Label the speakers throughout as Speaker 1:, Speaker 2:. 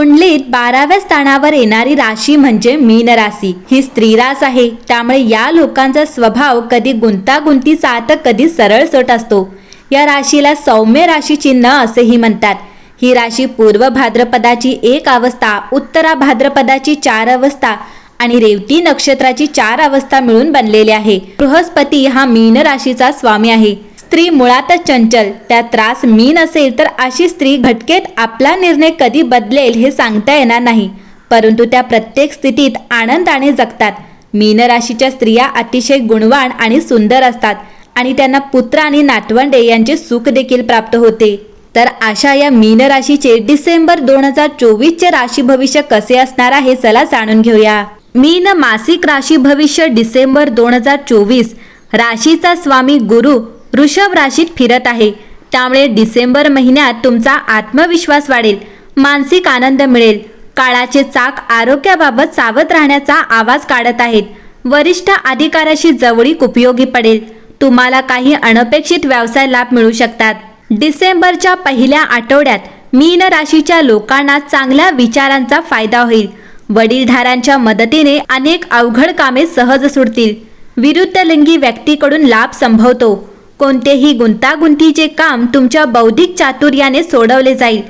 Speaker 1: कुंडलीत बाराव्या स्थानावर येणारी राशी म्हणजे मीन राशी. ही स्त्रीरास आहे. त्यामुळे या लोकांचा स्वभाव कधी गुंतागुंतीचा तर कधी सरळ सोट असतो. या राशीला सौम्य राशी चिन्ह असेही म्हणतात. ही राशी पूर्व भाद्रपदाची एक अवस्था उत्तरा भाद्रपदाची चार अवस्था आणि रेवती नक्षत्राची चार अवस्था मिळून बनलेली आहे. बृहस्पती हा मीन राशीचा स्वामी आहे. स्त्री मुळातच चंचल. त्या त्रास मीन असेल तर अशी स्त्री घटकेत आपला निर्णय कधी बदलेल हे सांगता येणार नाही. परंतु त्या प्रत्येक स्थितीत आनंदाने जगतात. मीन राशीच्या स्त्रिया अतिशय गुणवान आणि सुंदर असतात आणि त्यांना पुत्र आणि नातवंडे यांचे सुख देखील प्राप्त होते. तर अशा या मीन राशीचे डिसेंबर दोन हजार चोवीसचे राशी भविष्य कसे असणार आहे चला जाणून घेऊया. मीन मासिक राशी भविष्य डिसेंबर दोन हजार चोवीस. राशीचा स्वामी गुरु वृषभ राशीत फिरत आहे. त्यामुळे डिसेंबर महिन्यात तुमचा आत्मविश्वास वाढेल. मानसिक आनंद मिळेल. काळाचे चाक आरोग्याबाबत सावध राहण्याचा आवाज काढत आहेत. वरिष्ठ अधिकाऱ्याशी जवळीक उपयोगी पडेल. तुम्हाला काही अनपेक्षित व्यवसाय लाभ मिळू शकतात. डिसेंबरच्या पहिल्या आठवड्यात मीन राशीच्या लोकांना चांगल्या विचारांचा फायदा होईल. वडीलधारांच्या मदतीने अनेक अवघड कामे सहज सुटतील. विरुद्ध लिंगी व्यक्तीकडून लाभ संभवतो. कोणतेही गुंतागुंतीचे काम तुमच्या बौद्धिक चातुर्याने सोडवले जाईल.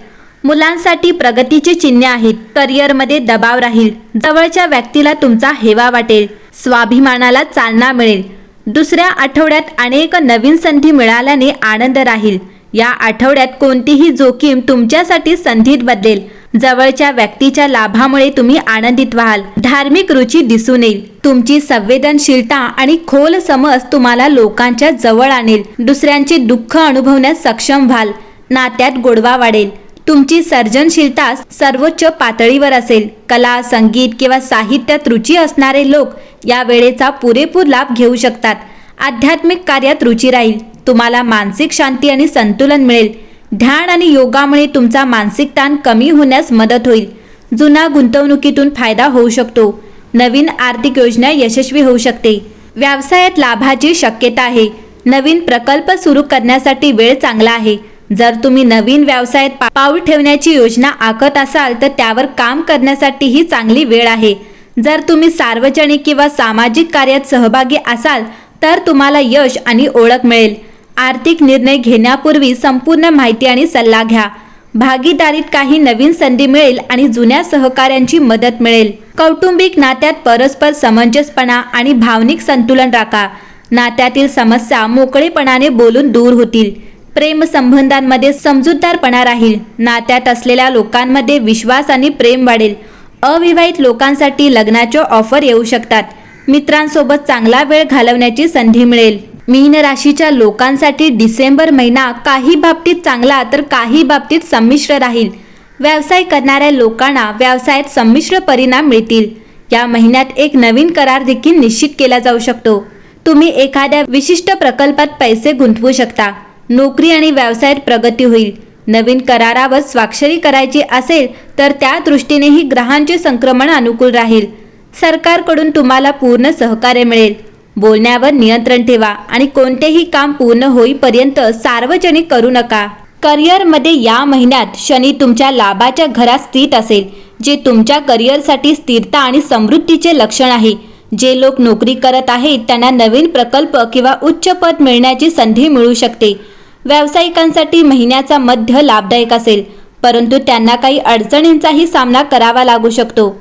Speaker 1: मुलांसाठी प्रगतीचे चिन्हे आहेत. करिअरमध्ये दबाव राहील. जवळच्या व्यक्तीला तुमचा हेवा वाटेल. स्वाभिमानाला चालना मिळेल. दुसऱ्या आठवड्यात अनेक नवीन संधी मिळाल्याने आनंद राहील. या आठवड्यात कोणतीही जोखीम तुमच्यासाठी संधीत बदलेल. जवळच्या व्यक्तीच्या लाभामुळे तुम्ही आनंदित व्हाल. धार्मिक रुची दिसून येईल. तुमची संवेदनशीलता आणि खोल समज तुम्हाला लोकांच्या जवळ आणेल. दुसऱ्यांचे दुःख अनुभवण्यास सक्षम व्हाल. नात्यात गोडवा वाढेल. तुमची सर्जनशीलता सर्वोच्च पातळीवर असेल. कला संगीत किंवा साहित्यात रुची असणारे लोक या वेळेचा पुरेपूर लाभ घेऊ शकतात. आध्यात्मिक कार्यात रुची राहील. तुम्हाला मानसिक शांती आणि संतुलन मिळेल. ध्यान आणि योगामुळे तुमचा मानसिक ताण कमी होण्यास मदत होईल. जुना गुंतवणुकीतून फायदा होऊ शकतो. नवीन आर्थिक योजना यशस्वी होऊ शकते. व्यवसायात लाभाची शक्यता आहे. नवीन प्रकल्प सुरू करण्यासाठी वेळ चांगला आहे. जर तुम्ही नवीन व्यवसायात पाऊल ठेवण्याची योजना आखत असाल तर त्यावर काम करण्यासाठी ही चांगली वेळ आहे. जर तुम्ही सार्वजनिक किंवा सामाजिक कार्यात सहभागी असाल तर तुम्हाला यश आणि ओळख मिळेल. आर्थिक निर्णय घेण्यापूर्वी संपूर्ण माहिती आणि सल्ला घ्या. भागीदारीत काही नवीन संधी मिळेल आणि जुन्या सहकाऱ्यांची मदत मिळेल. कौटुंबिक नात्यात परस्पर समंजसपणा आणि भावनिक संतुलन राखा. नात्यातील समस्या मोकळेपणाने बोलून दूर होतील. प्रेम संबंधांमध्ये समजूतदारपणा राहील. नात्यात असलेल्या लोकांमध्ये विश्वास आणि प्रेम वाढेल. अविवाहित लोकांसाठी लग्नाच्या ऑफर येऊ शकतात. मित्रांसोबत चांगला वेळ घालवण्याची संधी मिळेल. मीन राशीच्या लोकांसाठी डिसेंबर महिना काही बाबतीत चांगला तर काही बाबतीत संमिश्र राहील. व्यवसाय करणाऱ्या लोकांना व्यवसायात संमिश्र परिणाम मिळतील. या महिन्यात एक नवीन करार देखील निश्चित केला जाऊ शकतो. तुम्ही एखाद्या विशिष्ट प्रकल्पात पैसे गुंतवू शकता. नोकरी आणि व्यवसायात प्रगती होईल. नवीन करारावर स्वाक्षरी करायची असेल तर त्या दृष्टीनेही ग्रहांचे संक्रमण अनुकूल राहील. सरकारकडून तुम्हाला पूर्ण सहकार्य मिळेल. बोलण्यावर नियंत्रण ठेवा आणि कोणतेही काम पूर्ण होईपर्यंत सार्वजनिक करू नका. करिअरमध्ये या महिन्यात शनी तुमच्या लाभाच्या घरात स्थित असेल जे तुमच्या करिअरसाठी स्थिरता आणि समृद्धीचे लक्षण आहे. जे लोक नोकरी करत आहेत त्यांना नवीन प्रकल्प किंवा उच्च पद मिळण्याची संधी मिळू शकते. व्यावसायिकांसाठी महिन्याचा मध्य लाभदायक असेल परंतु त्यांना काही अडचणींचाही सामना करावा लागू शकतो.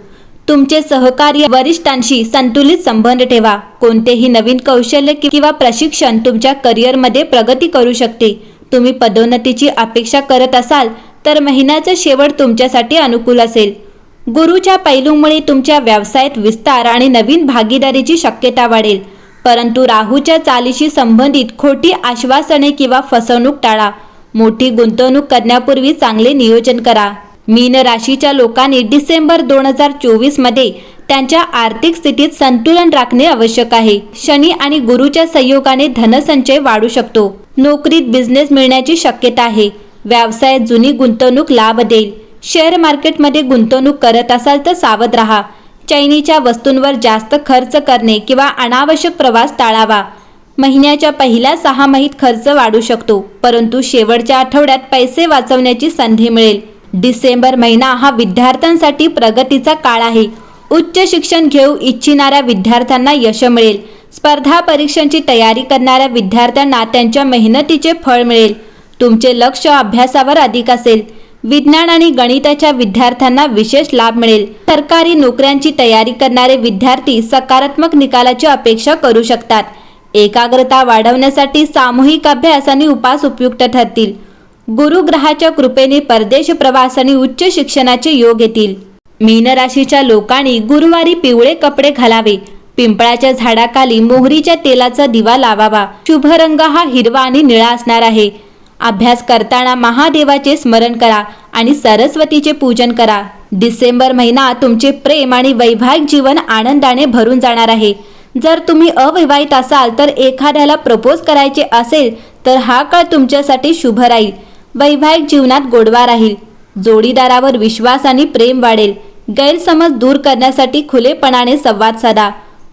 Speaker 1: तुमचे सहकार्य वरिष्ठांशी संतुलित संबंध ठेवा. कोणतेही नवीन कौशल्य किंवा प्रशिक्षण तुमच्या करिअरमध्ये प्रगती करू शकते. तुम्ही पदोन्नतीची अपेक्षा करत असाल तर महिन्याचा शेवट तुमच्यासाठी अनुकूल असेल. गुरुच्या पैलूमुळे तुमच्या व्यवसायात विस्तार आणि नवीन भागीदारीची शक्यता वाढेल. परंतु राहूच्या चालीशी संबंधित खोटी आश्वासने किंवा फसवणूक टाळा. मोठी गुंतवणूक करण्यापूर्वी चांगले नियोजन करा. मीन राशीच्या लोकांनी डिसेंबर दोन हजार चोवीसमध्ये त्यांच्या आर्थिक स्थितीत संतुलन राखणे आवश्यक आहे. शनी आणि गुरुच्या संयोगाने धनसंचय वाढू शकतो. नोकरीत बिझनेस मिळण्याची शक्यता आहे. व्यवसायात जुनी गुंतवणूक लाभ देईल. शेअर मार्केटमध्ये गुंतवणूक करत असाल तर सावध राहा. चैनीच्या वस्तूंवर जास्त खर्च करणे किंवा अनावश्यक प्रवास टाळावा. महिन्याच्या पहिल्या सहा महित खर्च वाढू शकतो परंतु शेवटच्या आठवड्यात पैसे वाचवण्याची संधी मिळेल. डिसेंबर महिना हा विद्यार्थ्यांसाठी प्रगतीचा काळ आहे. उच्च शिक्षण घेऊ इच्छिणाऱ्या विद्यार्थ्यांना यश मिळेल. स्पर्धा परीक्षांची तयारी करणाऱ्या विद्यार्थ्यांना त्यांच्या मेहनतीचे फळ मिळेल. तुमचे लक्ष अभ्यासावर अधिक असेल. विज्ञान आणि गणिताच्या विद्यार्थ्यांना विशेष लाभ मिळेल. सरकारी नोकऱ्यांची तयारी करणारे विद्यार्थी सकारात्मक निकालाची अपेक्षा करू शकतात. एकाग्रता वाढवण्यासाठी सामूहिक अभ्यास आणि उपास उपयुक्त ठरतील. गुरुग्रहाच्या कृपेने परदेश प्रवास आणि उच्च शिक्षणाचे योग येतील. मीन राशीच्या लोकांनी गुरुवारी पिवळे कपडे घालावे. पिंपळाच्या झाडाखाली मोहरीच्या तेलाचा दिवा लावावा. शुभ रंग हा हिरवा आणि निळा असणार आहे. अभ्यास करताना महादेवाचे स्मरण करा आणि सरस्वतीचे पूजन करा. डिसेंबर महिना तुमचे प्रेम आणि वैवाहिक जीवन आनंदाने भरून जाणार आहे. जर तुम्ही अविवाहित असाल तर एखाद्याला प्रपोज करायचे असेल तर हा काळ तुमच्यासाठी शुभ राहील. वैवाहिक जीवनात गोडवा राहील. जोडीदारावर विश्वास आणि प्रेम वाढेल. गैरसमज दूर करण्यासाठी खुलेपणाने संवाद साधा.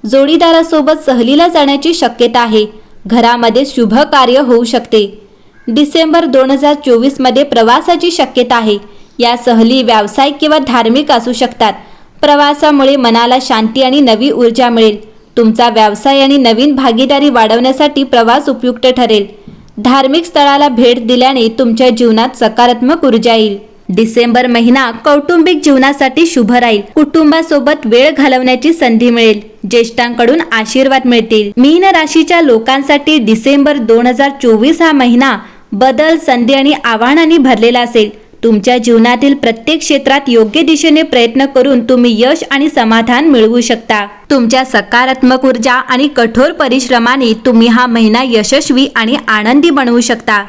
Speaker 1: जोडीदारासोबत सहलीला जाण्याची शक्यता आहे. घरामध्ये शुभ कार्य होऊ शकते. डिसेंबर दोन हजार चोवीसमध्ये प्रवासाची शक्यता आहे. या सहली व्यावसायिक किंवा धार्मिक असू शकतात. प्रवासामुळे मनाला शांती आणि नवी ऊर्जा मिळेल. तुमचा व्यवसाय आणि नवीन भागीदारी वाढवण्यासाठी प्रवास उपयुक्त ठरेल. धार्मिक स्थळाला भेट दिल्याने तुमच्या जीवनात सकारात्मक ऊर्जा येईल. डिसेंबर महिना कौटुंबिक जीवनासाठी शुभ राहील. कुटुंबासोबत वेळ घालवण्याची संधी मिळेल. ज्येष्ठांकडून आशीर्वाद मिळतील. मीन राशीच्या लोकांसाठी डिसेंबर दोन हजार चोवीस हा महिना बदल संधी आणि आव्हानांनी भरलेला असेल. तुमच्या जीवनातील प्रत्येक क्षेत्रात योग्य दिशेने प्रयत्न करून तुम्ही यश आणि समाधान मिळवू शकता. तुमच्या सकारात्मक ऊर्जा आणि कठोर परिश्रमाने तुम्ही हा महिना यशस्वी आणि आनंदी बनवू शकता.